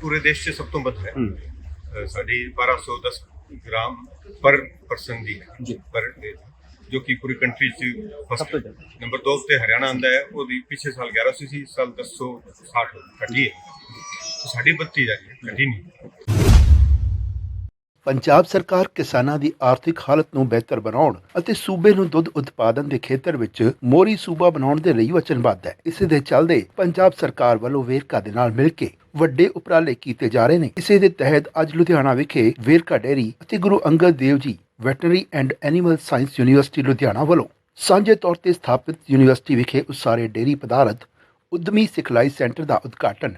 ਪੂਰੇ ਦੇਸ਼ 'ਚ ਸਭ ਤੋਂ ਵੱਧ ਹੈ। ਅ, ਸਾਡੀ 1210 ਗ੍ਰਾਮ ਪਰ ਪਰਸਨ ਦੀ ਜੀ। ਪਰ ਡੇ ਜੋ ਕਿ ਪੂਰੀ ਕੰਟਰੀ 'ਚ ਸਭ ਫਸਟ ਤੋਂ ਜ਼ਿਆਦਾ। ਨੰਬਰ 2 ਤੇ ਹਰਿਆਣਾ ਆਂਦਾ ਹੈ ਉਹਦੀ ਪਿਛਲੇ ਸਾਲ 1100 ਸੀ ਇਸ ਸਾਲ 1060 ਘਟੀ ਹੈ। ਤਾਂ ਸਾਡੀ ਵੱਧਦੀ ਜਾ ਰਹੀ ਹੈ ਘਟੀ ਨਹੀਂ। ਪੰਜਾਬ ਸਰਕਾਰ ਕਿਸਾਨਾਂ ਦੀ ਆਰਥਿਕ ਹਾਲਤ ਨੂੰ ਬਿਹਤਰ ਬਣਾਉਣ ਅਤੇ ਸੂਬੇ ਨੂੰ ਦੁੱਧ ਉਤਪਾਦਨ ਦੇ ਖੇਤਰ ਵਿੱਚ ਮੋਰੀ ਸੂਬਾ ਬਣਾਉਣ ਦੇ ਲਈ ਵਚਨਬੱਧ ਹੈ। ਇਸੇ ਦੇ ਚੱਲਦੇ ਪੰਜਾਬ ਸਰਕਾਰ ਵੱਲੋਂ ਵੇਰਕਾ ਦੇ ਨਾਲ ਮਿਲ ਕੇ ਵੱਡੇ ਉਪਰਾਲੇ ਕੀਤੇ ਜਾ ਰਹੇ ਨੇ। ਇਸੇ ਦੇ ਤਹਿਤ ਅੱਜ ਲੁਧਿਆਣਾ ਵਿਖੇ ਵੇਰਕਾ ਡੇਅਰੀ ਅਤੇ Guru Angad Dev ji veterinary and animal science university Ludhiana ਵੱਲੋਂ ਸਾਂਝੇ ਤੌਰ ਤੇ ਸਥਾਪਿਤ ਯੂਨੀਵਰਸਿਟੀ ਵਿਖੇ ਉਸਾਰੇ ਡੇਅਰੀ ਪਦਾਰਥ ਉਦਮੀ ਸਿਖਲਾਈ ਸੈਂਟਰ ਦਾ ਉਦਘਾਟਨ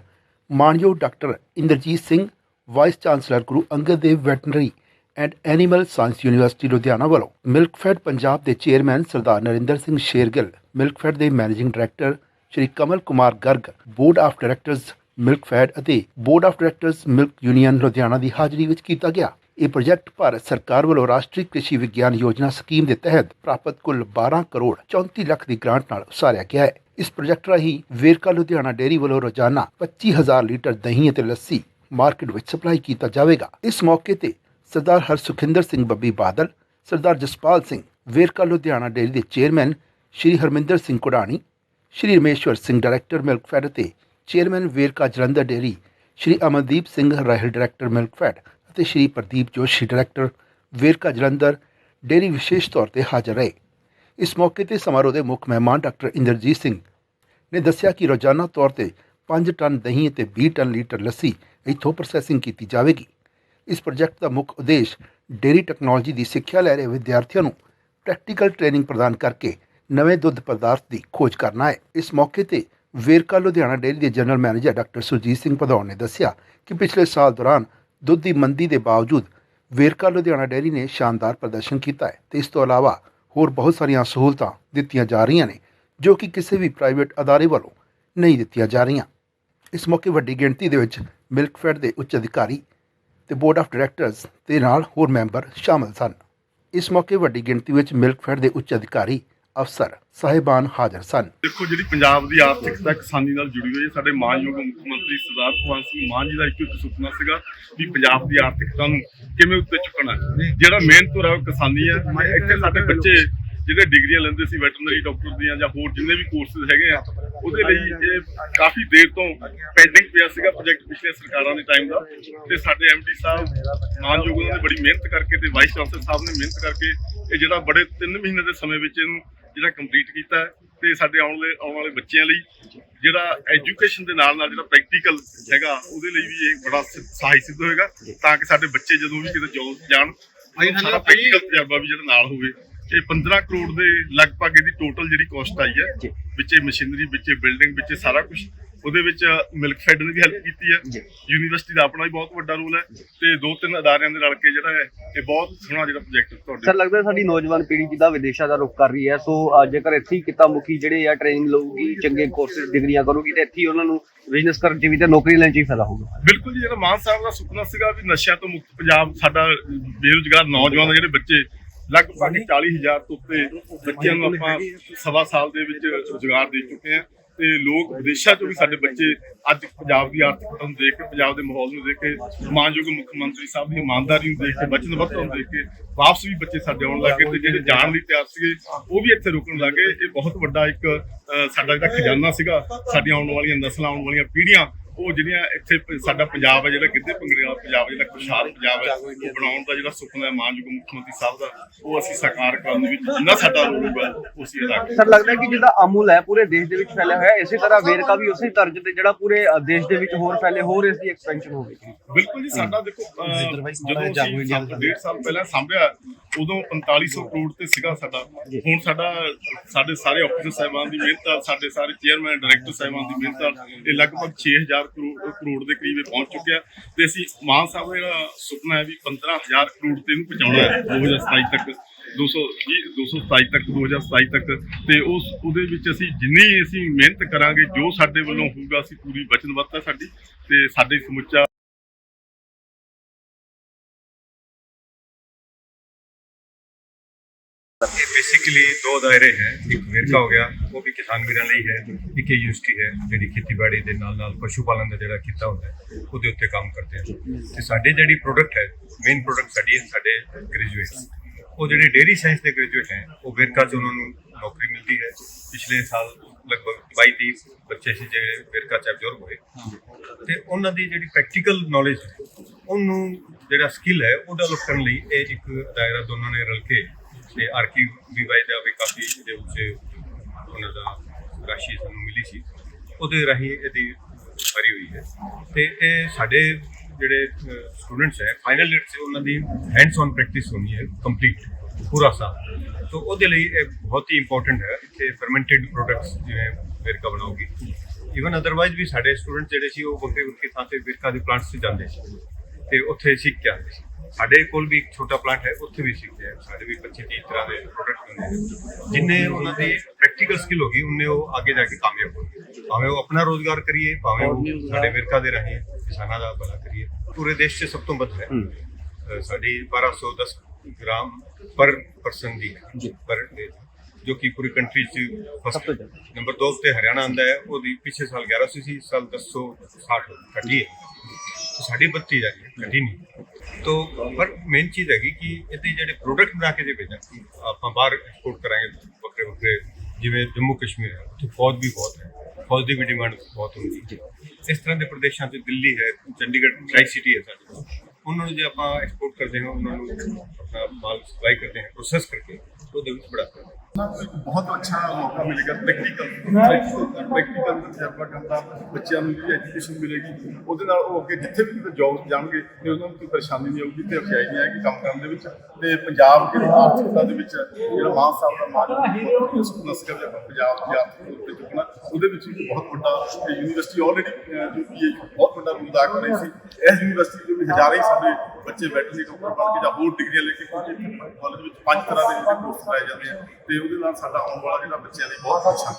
ਮਾਨਯੋਗ doctor Inderjit Singh vice chancellor Guru Angad Dev veterinary and animal science university Ludhiana ਵੱਲੋਂ ਮਿਲਕਫੈਡ ਪੰਜਾਬ ਦੇ ਚੇਅਰਮੈਨ ਸਰਦਾਰ ਨਰਿੰਦਰ ਸਿੰਘ ਸ਼ੇਰਗਿੱਲ ਮਿਲਕਫੈਡ ਦੇ managing director Shri Kamal Kumar Garg board of directors Milkfed ਅਤੇ board of directors milk union Ludhiana ਦੀ ਹਾਜ਼ਰੀ ਵਿੱਚ ਕੀਤਾ ਗਿਆ। ਇਹ project Bharat ਸਰਕਾਰ ਵੱਲੋਂ ਰਾਸ਼ਟਰੀ ਕ੍ਰਿਸ਼ੀ ਵਿਗਿਆਨ ਯੋਜਨਾ ਸਕੀਮ ਦੇ ਤਹਿਤ ਪ੍ਰਾਪਤ ਕੁੱਲ 12 ਕਰੋੜ 34 ਲੱਖ ਦੀ ਗ੍ਰਾਂਟ ਨਾਲ ਉਸਾਰਿਆ ਗਿਆ ਹੈ। ਇਸ ਪ੍ਰੋਜੈਕਟ ਰਾਹੀਂ ਵੇਰਕਾ ਲੁਧਿਆਣਾ ਡੇਅਰੀ ਵੱਲੋਂ ਰੋਜ਼ਾਨਾ 25000 ਲੀਟਰ ਦਹੀਂ ਅਤੇ ਲੱਸੀ ਮਾਰਕੀਟ ਵਿੱਚ ਸਪਲਾਈ ਕੀਤਾ ਜਾਵੇਗਾ। ਇਸ ਮੌਕੇ ਤੇ ਸਰਦਾਰ ਹਰਸੁਖਿੰਦਰ ਸਿੰਘ ਬੱਬੀ ਬਾਦਲ, ਸਰਦਾਰ ਜਸਪਾਲ ਸਿੰਘ ਵੇਰਕਾ ਲੁਧਿਆਣਾ ਡੇਅਰੀ ਦੇ ਚੇਅਰਮੈਨ ਸ਼੍ਰੀ ਹਰਮਿੰਦਰ ਸਿੰਘ ਕੁੜਾਣੀ ਸ਼੍ਰੀ ਰਮੇਸ਼ਵਰ ਸਿੰਘ ਡਾਇਰੈਕਟਰ ਮਿਲਕਫੈਡ ਅਤੇ chairman Verka Jalandhar dairy Shri Amandeep Singh Rahil director Milkfed ਅਤੇ ਸ਼੍ਰੀ ਪ੍ਰਦੀਪ ਜੋਸ਼ੀ ਡਾਇਰੈਕਟਰ ਵੇਰਕਾ ਜਲੰਧਰ ਡੇਅਰੀ ਵਿਸ਼ੇਸ਼ ਤੌਰ ਤੇ ਹਾਜ਼ਰ ਰਹੇ। ਇਸ ਮੌਕੇ ਤੇ ਸਮਾਰੋਹ ਦੇ ਮੁੱਖ ਮਹਿਮਾਨ ਡਾਕਟਰ ਇੰਦਰਜੀਤ ਸਿੰਘ ਨੇ ਦੱਸਿਆ ਕਿ ਰੋਜ਼ਾਨਾ ਤੌਰ ਤੇ 5 ਟਨ ਦਹੀਂ ਅਤੇ 20 ਟਨ ਲੀਟਰ ਲੱਸੀ ਇੱਥੋਂ ਪ੍ਰੋਸੈਸਿੰਗ ਕੀਤੀ ਜਾਵੇਗੀ। ਇਸ ਪ੍ਰੋਜੈਕਟ ਦਾ ਮੁੱਖ ਉਦੇਸ਼ ਡੇਅਰੀ ਟੈਕਨੋਲੋਜੀ ਦੀ ਸਿੱਖਿਆ ਲੈ ਰਹੇ ਵਿਦਿਆਰਥੀਆਂ ਨੂੰ ਪ੍ਰੈਕਟੀਕਲ ਟ੍ਰੇਨਿੰਗ ਪ੍ਰਦਾਨ ਕਰਕੇ ਨਵੇਂ ਦੁੱਧ ਪਦਾਰਥ ਦੀ ਖੋਜ ਕਰਨਾ ਹੈ। ਇਸ ਮੌਕੇ ਤੇ ਵੇਰਕਾ ਲੁਧਿਆਣਾ ਡੇਅਰੀ ਦੇ general manager doctor Surjit Singh Bhadaur ਨੇ ਦੱਸਿਆ ਕਿ ਪਿਛਲੇ ਸਾਲ ਦੌਰਾਨ ਦੁੱਧ ਦੀ ਮੰਦੀ ਦੇ ਬਾਵਜੂਦ ਵੇਰਕਾ ਲੁਧਿਆਣਾ ਡੇਅਰੀ ਨੇ ਸ਼ਾਨਦਾਰ ਪ੍ਰਦਰਸ਼ਨ ਕੀਤਾ ਹੈ ਤੇ ਇਸ ਤੋਂ ਇਲਾਵਾ ਹੋਰ ਬਹੁਤ ਸਾਰੀਆਂ ਸਹੂਲਤਾਂ ਦਿੱਤੀਆਂ ਜਾ ਰਹੀਆਂ ਨੇ, ਜੋ ਕਿ ਕਿਸੇ ਵੀ ਪ੍ਰਾਈਵੇਟ ਅਦਾਰੇ ਵੱਲੋਂ ਨਹੀਂ ਦਿੱਤੀਆਂ ਜਾ ਰਹੀਆਂ। ਇਸ ਮੌਕੇ ਵੱਡੀ ਗਿਣਤੀ ਦੇ ਵਿੱਚ ਮਿਲਕਫੈਡ ਦੇ ਉੱਚ ਅਧਿਕਾਰੀ ਤੇ ਬੋਰਡ ਆਫ ਡਾਇਰੈਕਟਰਸ ਦੇ ਨਾਲ ਹੋਰ ਮੈਂਬਰ ਸ਼ਾਮਲ ਸਨ। ਇਸ ਮੌਕੇ ਵੱਡੀ ਗਿਣਤੀ ਵਿੱਚ ਮਿਲਕਫੈਡ ਦੇ ਉੱਚ ਅਧਿਕਾਰੀ, ਅਫਸਰ, ਸਾਹਿਬਾਨ ਹਾਜ਼ਰ ਸਨ। ਦੇਖੋ ਜਿਹੜੀ ਪੰਜਾਬ ਦੀ ਆਰਥਿਕਤਾ ਕਿਸਾਨੀ ਨਾਲ ਜੁੜੀ ਹੋਈ ਹੈ, ਸਾਡੇ ਮਾਨਯੋਗ ਮੁੱਖ ਮੰਤਰੀ ਸਰਦਾਰ ਭਗਵੰਤ ਸਿੰਘ ਮਾਨ ਜੀ ਦਾ ਇੱਕ ਸੁਪਨਾ ਸੀਗਾ ਵੀ ਪੰਜਾਬ ਦੀ ਆਰਥਿਕਤਾ ਨੂੰ ਕਿਵੇਂ ਉੱਤੇ ਚੁੱਕਣਾ ਜਿਹੜਾ ਮਿਹਨਤ ਹੋ ਰਿਹਾ ਉਹ ਕਿਸਾਨੀ ਹੈ, ਇੱਥੇ ਸਾਡੇ ਬੱਚੇ ਜਿਹੜੇ ਡਿਗਰੀਆਂ ਲੈਂਦੇ ਸੀ ਵੈਟਰਨਰੀ ਡਾਕਟਰ ਦੀਆਂ ਜਾਂ ਹੋਰ ਜਿੰਨੇ ਵੀ ਕੋਰਸਸ ਹੈਗੇ ਆ ਉਹਦੇ ਲਈ ਇਹ ਕਾਫੀ ਦੇਰ ਤੋਂ ਪੈਂਡਿੰਗ ਪਿਆ ਸੀਗਾ ਪ੍ਰੋਜੈਕਟ ਪਿਛਲੇ ਸਰਕਾਰਾਂ ਦੇ ਟਾਈਮ ਦਾ। ਤੇ ਸਾਡੇ ਐਮਡੀ ਸਾਹਿਬ ਮਾਨਯੋਗ ਉਹਨਾਂ ਨੇ ਬੜੀ ਮਿਹਨਤ ਕਰਕੇ ਤੇ ਵਾਈਸ ਚਾਂਸਲਰ ਸਾਹਿਬ ਨੇ ਮਿਹਨਤ ਕਰਕੇ ਇਹ ਜਿਹੜਾ ਬੜੇ 3 ਮਹੀਨੇ ਦੇ ਸਮੇਂ ਵਿੱਚ ਇਹਨੂੰ ਜਿਹੜਾ ਕੰਪਲੀਟ ਕੀਤਾ ਤੇ ਸਾਡੇ ਆਉਣ ਵਾਲੇ ਆਉਣ ਵਾਲੇ ਬੱਚਿਆਂ ਲਈ ਜਿਹੜਾ ਐਜੂਕੇਸ਼ਨ ਦੇ ਨਾਲ ਨਾਲ ਜਿਹੜਾ ਪ੍ਰੈਕਟੀਕਲ ਹੈਗਾ ਉਹਦੇ ਲਈ ਵੀ ਇਹ ਬੜਾ ਸਹਾਈ ਸਿੱਧ ਹੋਏਗਾ ਤਾਂ ਕਿ ਸਾਡੇ ਬੱਚੇ ਜਦੋਂ ਵੀ ਕਿਤੇ ਜਾਣ ਸਾਰਾ ਪ੍ਰੈਕਟੀਕਲ ਤਜਰਬਾ ਵੀ ਜਿਹੜਾ ਨਾਲ ਹੋਵੇ। ਇਹ 15 ਕਰੋੜ ਦੇ ਲਗਭਗ ਇਹਦੀ ਟੋਟਲ ਜਿਹੜੀ ਕਾਸਟ ਆਈ ਹੈ। ਵਿੱਚੇ ਮਸ਼ੀਨਰੀ ਵਿੱਚੇ ਬਿਲਡਿੰਗ ਵਿੱਚੇ ਸਾਰਾ ਕੁਝ ਉਹਦੇ ਵਿੱਚ ਮਿਲਕ ਫੈਡ ਨੇ ਵੀ ਹੈਲਪ ਕੀਤੀ ਹੈ। ਯੂਨੀਵਰਸਿਟੀ ਦਾ ਆਪਣਾ ਵੀ ਬਹੁਤ ਵੱਡਾ ਰੋਲ ਹੈ ਤੇ ਦੋ ਤਿੰਨ ਅਦਾਰਿਆਂ ਦੇ ਰਲ ਕੇ ਜਿਹੜਾ ਹੈ ਇਹ ਬਹੁਤ ਸੋਹਣਾ ਜਿਹੜਾ ਪ੍ਰੋਜੈਕਟ ਸਰ ਤੁਹਾਡੇ ਲੱਗਦਾ ਹੈ ਸਾਡੀ ਨੌਜਵਾਨ ਪੀੜ੍ਹੀ ਜਿਹਦਾ ਵਿਦੇਸ਼ਾਂ ਦਾ ਰੁਖ ਕਰ ਰਹੀ ਹੈ ਸੋ ਜੇਕਰ ਇੱਥੇ ਹੀ ਕਿੱਤਾ ਮੁਖੀ ਜਿਹੜੇ ਆ ਟ੍ਰੇਨਿੰਗ ਲਊਗੀ ਚੰਗੇ ਕੋਰਸਿਸ ਡਿਗਰੀਆਂ ਕਰੂਗੀ ਤੇ ਇੱਥੇ ਉਹਨਾਂ ਨੂੰ ਬਿਜ਼ਨਸ ਕਰਨ ਚ ਵੀ ਤੇ ਨੌਕਰੀ ਲੈਣ ਚ ਹੀ ਫਾਇਦਾ ਹੋਊਗਾ ਬਿਲਕੁਲ ਜੀ ਜਿਹੜਾ ਮਾਨ ਸਾਹਿਬ ਦਾ ਸੁਪਨਾ ਸੀਗਾ ਵੀ ਨਸ਼ਿਆਂ ਤੋਂ ਮੁਕਤ ਪੰਜਾਬ ਸਾਡਾ ਬੇਰੁਜ਼ਗਾਰ ਨੌਜਵਾਨ ਜਿਹੜੇ ਬੱਚੇ ਲਗਭਗ 40000 ਤੋਂ ਉੱਤੇ ਬੱਚਿਆਂ ਨੂੰ ਆਪਾਂ ਸਵਾ ਸਾਲ ਦੇ ਵਿੱਚ ਰੁਜ਼ਗਾਰ ਦੇ ਚੁੱਕੇ ਹਾਂ ਤੇ ਲੋਕ ਵਿਦੇਸ਼ਾਂ ਤੋਂ ਵੀ ਸਾਡੇ ਬੱਚੇ ਅੱਜ ਪੰਜਾਬ ਦੀ ਆਰਥਿਕਤਾ ਨੂੰ ਦੇਖ ਕੇ ਪੰਜਾਬ ਦੇ ਮਾਹੌਲ ਨੂੰ ਦੇਖ ਕੇ ਮਾਨਯੋਗ ਮੁੱਖ ਮੰਤਰੀ ਸਾਹਿਬ ਦੀ ਇਮਾਨਦਾਰੀ ਨੂੰ ਦੇਖ ਕੇ ਵਚਨਬੱਧਤਾ ਨੂੰ ਦੇਖ ਕੇ ਵਾਪਸ ਵੀ ਬੱਚੇ ਸਾਡੇ ਆਉਣ ਲੱਗੇ ਤੇ ਜਿਹੜੇ ਜਾਣ ਲਈ ਤਿਆਰ ਸੀਗੇ ਉਹ ਵੀ ਇੱਥੇ ਰੁਕਣ ਲੱਗੇ ਇਹ ਬਹੁਤ ਵੱਡਾ ਇੱਕ ਸਾਡਾ ਜਿਹੜਾ ਖਜ਼ਾਨਾ ਸੀਗਾ ਸਾਡੀਆਂ ਆਉਣ ਵਾਲੀਆਂ ਨਸਲਾਂ ਆਉਣ ਵਾਲੀਆਂ ਪੀੜ੍ਹੀਆਂ ਉਹ ਜਿਹੜੀਆਂ ਇੱਥੇ ਸਾਡਾ ਪੰਜਾਬ ਹੈ ਜਿਹੜਾ ਗਿੱਧੇ ਭੰਗੜੇ ਵਾਲਾ ਪੰਜਾਬ ਜਿਹੜਾ ਖੁਸ਼ਹਾਲ ਪੰਜਾਬ ਹੈ ਉਹ ਬਣਾਉਣ ਦਾ ਜਿਹੜਾ ਸੁਪਨਾ ਹੈ ਮਾਨਯੋਗ ਮੁੱਖ ਮੰਤਰੀ ਸਾਹਿਬ ਦਾ ਉਹ ਅਸੀਂ ਸਾਕਾਰ ਕਰਨ ਦੇ ਵਿੱਚ ਜਿੰਨਾ ਸਾਡਾ ਰੋਲ ਉਹ ਅਸੀਂ ਅਦਾ ਸਰ ਲੱਗਦਾ ਹੈ ਕਿ ਜਿੱਦਾਂ ਅਮੁਲ ਹੈ ਪੂਰੇ ਦੇਸ਼ ਦੇ ਵਿੱਚ ਫੈਲਿਆ ਹੋਇਆ ਹੈ, ਇਸੇ ਤਰ੍ਹਾਂ ਵੇਰਕਾ ਵੀ ਉਸੇ ਤਰਜ਼ ਤੇ ਜਿਹੜਾ ਪੂਰੇ ਦੇਸ਼ ਦੇ ਵਿੱਚ ਹੋਰ ਫੈਲੇ ਹੋਰ ਇਸ ਦੀ ਐਕਸਪੈਂਸ਼ਨ ਹੋਵੇਗੀ ਬਿਲਕੁਲ ਜੀ ਸਾਡਾ ਦੇਖੋ ਜਦੋਂ ਅਸੀਂ ਸੱਤ- ਡੇਢ ਸਾਲ ਪਹਿਲਾਂ ਸਾਂਭਿਆ ਉਦੋਂ 4500 ਕਰੋੜ ਤੇ ਸੀਗਾ ਸਾਡਾ। ਹੁਣ ਸਾਡਾ ਸਾਡੇ ਸਾਰੇ ਆਫੀਸਰ ਸਾਹਿਬਾਨ ਦੀ ਮਿਹਨਤ ਸਾਡੇ ਸਾਰੇ ਚੇਅਰਮੈਨ ਡਾਇਰੈਕਟਰ ਸਾਹਿਬਾਨ ਦੀ ਮਿਹਨਤ ਇਹ ਲਗਭਗ 6000 ਕਰੋੜ ਕਰੋੜ ਦੇ ਕਰੀਬ ਇਹ ਪਹੁੰਚ ਚੁੱਕਿਆ ਤੇ ਅਸੀਂ ਮਾਨ ਸਾਹਿਬ ਦਾ ਜਿਹੜਾ ਸੁਪਨਾ ਹੈ ਵੀ 15000 ਕਰੋੜ ਤੇ ਇਹਨੂੰ ਪਹੁੰਚਾਉਣਾ ਹੈ 2027 ਤੱਕ 220 227 ਤੱਕ 2027 ਤੱਕ। ਤੇ ਉਸ, ਉਹਦੇ ਵਿੱਚ ਅਸੀਂ ਜਿੰਨੀ ਅਸੀਂ ਮਿਹਨਤ ਕਰਾਂਗੇ, ਜੋ ਸਾਡੇ ਵੱਲੋਂ ਹੋਊਗਾ, ਅਸੀਂ ਪੂਰੀ ਵਚਨਬੱਧਤਾ ਸਾਡੀ ਤੇ ਸਾਡੇ ਸਮੁੱਚਾ ਇਹ ਬੇਸਿਕਲੀ ਬੇਸਿਕਲੀ ਦੋ ਦਾਇਰੇ ਹੈ ਇੱਕ ਵੇਰਕਾ ਹੋ ਗਿਆ ਉਹ ਵੀ ਕਿਸਾਨ ਵੀਰਾਂ ਲਈ ਹੈ ਇੱਕ ਯੂਨੀਵਰਸਿਟੀ ਹੈ ਜਿਹੜੀ ਖੇਤੀਬਾੜੀ ਦੇ ਨਾਲ ਨਾਲ ਪਸ਼ੂ ਪਾਲਣ ਦਾ ਜਿਹੜਾ ਕੀਤਾ ਹੁੰਦਾ ਉਹਦੇ ਉੱਤੇ ਕੰਮ ਕਰਦੇ ਹਨ ਤੇ ਸਾਡੇ ਜਿਹੜੀ ਪ੍ਰੋਡਕਟ ਹੈ ਮੇਨ ਪ੍ਰੋਡਕਟ ਸਾਡੀ ਹੈ ਸਾਡੇ ਗ੍ਰੈਜੂਏਟ ਉਹ ਜਿਹੜੇ ਡੇਰੀ ਸਾਇੰਸ ਦੇ ਗ੍ਰੈਜੂਏਟ ਹੈ ਉਹ ਵੇਰਕਾ ਚ ਉਹਨਾਂ ਨੂੰ ਨੌਕਰੀ ਮਿਲਦੀ ਹੈ ਪਿਛਲੇ ਸਾਲ ਲਗਭਗ 22 30 ਬੱਚੇ ਸੀ ਜਿਹੜੇ ਵੇਰਕਾ ਚ ਅਬਜ਼ਰਵ ਹੋਏ ਤੇ ਉਹਨਾਂ ਦੀ ਜਿਹੜੀ ਪ੍ਰੈਕਟੀਕਲ ਨੌਲੇਜ ਹੈ ਉਹਨੂੰ ਜਿਹੜਾ ਸਕਿੱਲ ਹੈ ਉਹ ਡਿਵੈਲਪ ਕਰਨ ਲਈ ਇਹ ਇੱਕ ਦਾਇਰਾ ਦੋਨਾਂ ਨੇ ਰਲ ਕੇ ਤੇ ਆਰਕੀ ਵੀਵਾਈ ਦਾ ਵੀ ਕਾਫੀ ਇਹਦੇ ਵਿੱਚ ਉਹਨਾਂ ਦਾ ਰਾਸ਼ੀ ਸਾਨੂੰ ਮਿਲੀ ਸੀ। ਉਹਦੇ ਰਾਹੀਂ ਇਹਦੀ ਭਰੀ ਹੋਈ ਹੈ। ਤੇ ਇਹ ਸਾਡੇ ਜਿਹੜੇ ਸਟੂਡੈਂਟਸ ਹੈ ਫਾਈਨਲ ਈਅਰ 'ਚ ਉਹਨਾਂ ਦੀ ਹੈਂਡਸ ਔਨ ਪ੍ਰੈਕਟਿਸ ਹੋਣੀ ਹੈ ਕੰਪਲੀਟ ਪੂਰਾ ਸਾਲ। ਤੋਂ ਉਹਦੇ ਲਈ ਇਹ ਬਹੁਤ ਹੀ ਇੰਪੋਰਟੈਂਟ ਹੈ, ਇੱਥੇ ਫਰਮੈਂਟਡ ਪ੍ਰੋਡਕਟਸ ਜਿਵੇਂ ਵੇਰਕਾ ਬਣਾਉਗੀ ਇਵਨ ਅਦਰਵਾਈਜ਼ ਵੀ ਸਾਡੇ ਸਟੂਡੈਂਟ ਜਿਹੜੇ ਸੀ, ਉਹ ਵੱਖਰੇ ਵੱਖਰੇ ਥਾਂ ਤੇ ਵੇਰਕਾ ਦੇ ਪਲਾਂਟਸ 'ਤੇ ਜਾਂਦੇ ਸੀ। ਤੇ ਉੱਥੇ ਸਿੱਖ ਕੇ ਆਉਂਦੇ ਸੀ। ਸਾਡੇ ਕੋਲ ਵੀ ਇੱਕ ਛੋਟਾ ਪਲਾਂਟ ਹੈ ਉੱਥੇ ਵੀ ਸਿੱਖਦੇ ਆ। ਸਾਡੇ ਵੀ 25 30 ਤਰ੍ਹਾਂ ਦੇ ਪ੍ਰੋਡਕਟ ਹੁੰਦੇ ਜਿੰਨੇ ਉਹਨਾਂ ਦੀ ਪ੍ਰੈਕਟੀਕਲ ਸਕਿੱਲ ਹੋਗੀ ਉਹਨੇ ਉਹ ਅੱਗੇ ਜਾ ਕੇ ਕਾਮਯਾਬ ਹੋਣਗੇ ਭਾਵੇਂ ਉਹ ਆਪਣਾ ਰੋਜ਼ਗਾਰ ਕਰੀਏ ਭਾਵੇਂ ਉਹ ਸਾਡੇ ਵੇਰਕਾ ਦੇ ਰਾਹੀਂ ਕਿਸਾਨਾਂ ਦਾ ਭਲਾ ਕਰੀਏ। ਪੂਰੇ ਦੇਸ਼ 'ਚ ਸਭ ਤੋਂ ਵੱਧ ਹੈ। ਸਾਡੀ 1210 ਗ੍ਰਾਮ ਪਰ ਪਰਸਨ ਦੀ ਪਰ ਜੋ ਕਿ ਪੂਰੀ ਕੰਟਰੀ 'ਚ ਫਸਟ ਨੰਬਰ 2 ਤੇ ਹਰਿਆਣਾ ਆਂਦਾ ਹੈ ਉਹਦੀ ਪਿਛਲੇ ਸਾਲ 1100 ਸੀ ਇਸ ਸਾਲ 1060 ਘਟੀ ਹੈ। ਸਾਡੀ 32 ਜਾ ਰਹੀ ਹੈ, ਘਟੀ ਨਹੀਂ। ਤੋ, ਪਰ ਮੇਨ ਚੀਜ਼ ਹੈਗੀ ਕਿ ਇਹਦੇ ਜਿਹੜੇ ਪ੍ਰੋਡਕਟ ਬਣਾ ਕੇ ਜੇ ਭੇਜਾਂ, ਆਪਾਂ ਬਾਹਰ ਐਕਸਪੋਰਟ ਕਰਾਂਗੇ ਵੱਖਰੇ ਵੱਖਰੇ, ਜਿਵੇਂ ਜੰਮੂ ਕਸ਼ਮੀਰ ਹੈ, ਉੱਥੇ ਫੌਜ ਵੀ ਬਹੁਤ ਹੈ, ਫੌਜ ਦੀ ਵੀ ਡਿਮਾਂਡ ਬਹੁਤ ਹੁੰਦੀ ਹੈ। ਇਸ ਤਰ੍ਹਾਂ ਦੇ ਪ੍ਰਦੇਸ਼ਾਂ 'ਚ ਦਿੱਲੀ ਹੈ, ਚੰਡੀਗੜ੍ਹ ਟ੍ਰਾਈ ਸਿਟੀ ਹੈ ਸਾਡੇ। ਕੋਲ ਉਹਨਾਂ ਨੂੰ ਜੇ ਆਪਾਂ ਐਕਸਪੋਰਟ ਕਰਦੇ ਹਾਂ, ਉਹਨਾਂ ਨੂੰ ਆਪਣਾ ਮਾਲ ਸਪਲਾਈ ਕਰਦੇ ਹਾਂ ਪ੍ਰੋਸੈਸ ਕਰਕੇ, ਉਹਦੇ ਵਿੱਚ ਬੜਾ ਫਾਇਦਾ ਇੱਕ ਬਹੁਤ ਅੱਛਾ ਮੌਕਾ ਮਿਲੇਗਾ ਪ੍ਰੈਕਟੀਕਲ ਪ੍ਰੈਕਟੀਕਲ ਤਜਰਬਾ ਕਰਨ ਦਾ ਬੱਚਿਆਂ ਨੂੰ ਜਿਹੜੀ ਐਜੂਕੇਸ਼ਨ ਮਿਲੇਗੀ। ਉਹਦੇ ਨਾਲ ਉਹ ਅੱਗੇ ਜਿੱਥੇ ਵੀ ਜੌਬ ਜਾਣਗੇ ਤੇ ਉਹਨਾਂ ਨੂੰ ਕੋਈ ਪਰੇਸ਼ਾਨੀ ਨਹੀਂ ਆਊਗੀ ਤੇ ਅਖਿਆਈ ਨਹੀਂ ਆਏਗੀ ਕੰਮ ਕਰਨ ਦੇ ਵਿੱਚ। ਤੇ ਪੰਜਾਬ ਦੀ ਆਰਥਿਕਤਾ ਦੇ ਵਿੱਚ ਜਿਹੜਾ ਮਾਨ ਸਾਹਿਬ ਦਾ ਮਾਨ ਵੀ। ਆਪਾਂ ਪੰਜਾਬ ਦੀ ਆਰਥਿਕਤਾ ਉੱਤੇ ਚੁੱਕਣਾ ਉਹਦੇ ਵਿੱਚ ਇੱਕ ਬਹੁਤ ਵੱਡਾ ਯੂਨੀਵਰਸਿਟੀ ਆਲਰੇਡੀ ਜੋ ਕਿ ਬਹੁਤ ਵੱਡਾ ਰੋਲ ਅਦਾ ਕਰ ਰਹੀ ਸੀ ਇਸ ਯੂਨੀਵਰਸਿਟੀ ਦੇ ਵਿੱਚ ਹਜ਼ਾਰਾਂ ਹੀ ਸਾਡੇ ਬੱਚੇ ਵੈਟਰਨਰੀ ਡਾਕਟਰ ਬਣ ਕੇ ਜਾਂ ਹੋਰ ਡਿਗਰੀਆਂ ਲੈ ਕੇ ਕਾਲਜ ਵਿੱਚ ਪੰਜ ਤਰ੍ਹਾਂ ਦੇ ਕੋਰਸ ਕਰਾਏ ਜਾਂਦੇ ਆ ਤੇ ਉਹਦੇ ਨਾਲ ਸਾਡਾ ਆਉਣ ਵਾਲਾ ਜਿਹੜਾ ਬੱਚਿਆਂ ਲਈ ਬਹੁਤ ਅੱਛਾ।